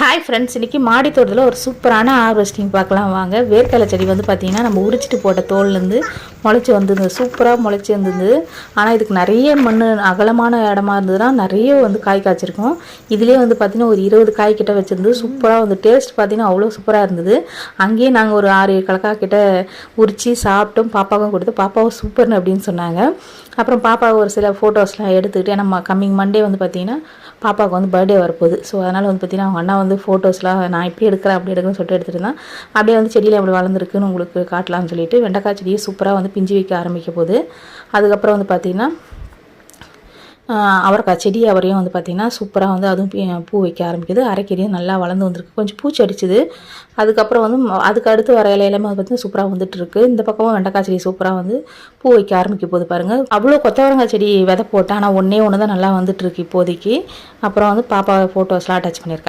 Hi friends இன்றைக்கி மாடி தோட்டத்தில் ஒரு சூப்பரான ஹார்வெஸ்டிங் பார்க்கலாம். வாங்க வேர்க்கடலை செடி வந்து பார்த்திங்கன்னா நம்ம உரிச்சிட்டு போட்ட தோல்லேருந்து முளைச்சி வந்திருந்தது சூப்பராக முளைச்சி வந்திருந்தது ஆனால் இதுக்கு நிறைய மண் அகலமான இடமா இருந்ததுன்னா நிறைய வந்து காய் காய்ச்சிருக்கும். இதுலேயே வந்து பார்த்திங்கன்னா ஒரு இருபது காய் கிட்ட வச்சுருந்து சூப்பராக வந்து டேஸ்ட் பார்த்திங்கன்னா அவ்வளோ சூப்பராக இருந்தது. அங்கேயே நாங்கள் ஒரு ஆறு ஏழு கலக்கா கிட்ட உரித்து சாப்பிட்டோம். பாப்பாவுக்கும் கொடுத்து பாப்பாவும் சூப்பர்னு அப்படின்னு சொன்னாங்க. அப்புறம் பாப்பாவை ஒரு சில ஃபோட்டோஸ்லாம் எடுத்துக்கிட்டு ஏன்னா கம்மிங் மண்டே வந்து பார்த்திங்கன்னா பாப்பாவுக்கு வந்து பர்த்டே வரப்போகுது. ஸோ அதனால் வந்து பார்த்திங்கன்னா அவங்க அண்ணா வந்து வந்து ஃபோட்டோஸ்லாம் நான் இப்படி எடுக்கிறேன் அப்படி எடுக்கிறேன்னு சொல்லிட்டு எடுத்துகிட்டு இருந்தேன் அப்படியே வந்து செடியில் அப்படி வளர்ந்துருக்குன்னு உங்களுக்கு காட்டலாம்னு சொல்லிட்டு வெண்டைக்காய் செடியை சூப்பராக வந்து பிஞ்சு வைக்க ஆரம்பிக்க போகுது. அதுக்கப்புறம் வந்து பார்த்திங்கன்னா அவரைக்காய் செடி அவரையும் வந்து பார்த்திங்கன்னா சூப்பராக வந்து அதுவும் பூ வைக்க ஆரம்பிக்குது. அரைக்கீரையும் நல்லா வளர்ந்து வந்திருக்கு. கொஞ்சம் பூச்சி அடிச்சுது. அதுக்கப்புறம் வந்து ம- அதுக்கு அடுத்து வர இலையிலுமே வந்து பார்த்திங்கன்னா சூப்பராக வந்துட்டுருக்கு. இந்த பக்கமும் வெண்டைக்காய் செடி சூப்பராக வந்து பூ வைக்க ஆரம்பிக்க போகுது பாருங்கள் அவ்வளோ கொத்தவரங்காய் செடி விதை போட்டேன். ஆனால் ஒன்றே ஒன்று தான் நல்லா வந்துட்டுருக்கு இப்போதைக்கு. அப்புறம் வந்து பாப்பா ஃபோட்டோஸ்லாம் அட்டாச் பண்ணியிருக்கேன்.